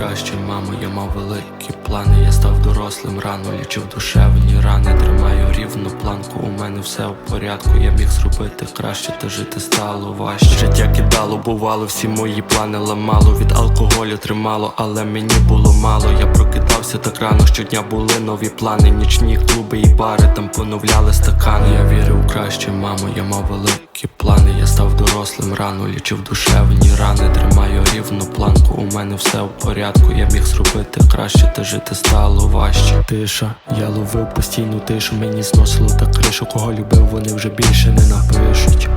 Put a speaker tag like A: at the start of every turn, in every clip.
A: краще, мамо, я мав великі плани. Я став дорослим рано, лічив душевні рани. Тримаю рівну планку. У мене все в порядку. Я міг зробити краще, та жити стало важче. Життя кидало, бувало, всі мої плани ламало. Від алкоголю тримало, але мені було мало. Я прокидався рано, щодня були нові плани. Нічні клуби і бари там поновляли стакани. Я вірив у краще, мамо, я мав великі плани. Я став дорослим рано, лічив душевні рани. Тримаю рівну планку. У мене все в порядку. Я міг зробити краще, та жити стало важче. Тиша, я ловив постійну тишу. Мені зносило так кришу. Кого любив, вони вже більше не напишуть.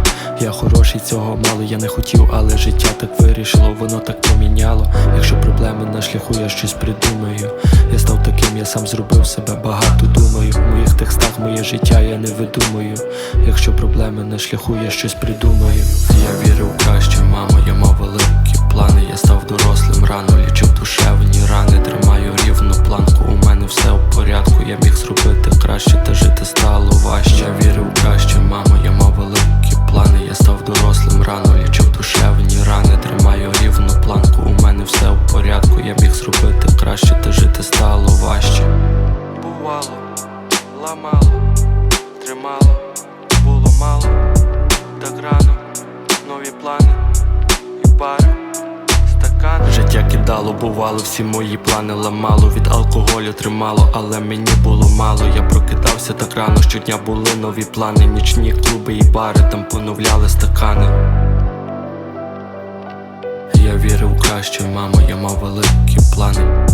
A: Я хороший, цього мало, я не хотів, але життя так вирішило, воно так поміняло. Якщо проблеми на шляху, я щось придумаю. Я став таким, я сам зробив себе багато думаю. В моїх текстах моє життя я не видумаю. Якщо проблеми на шляху, я щось придумаю. Я вірив краще, мамо, я мав великі плани. Я став Я міг зробити краще, та жити стало важче. Бувало, ламало, тримало, було мало, так рано, нові плани і пари. Стакани. Життя кидало, бувало, всі мої плани ламало, від алкоголю тримало, але мені було мало. Я прокидався так рано, щодня були нові плани, нічні клуби і бари там поновляли стакани. Я вірив краще, мамо, мав великі плани.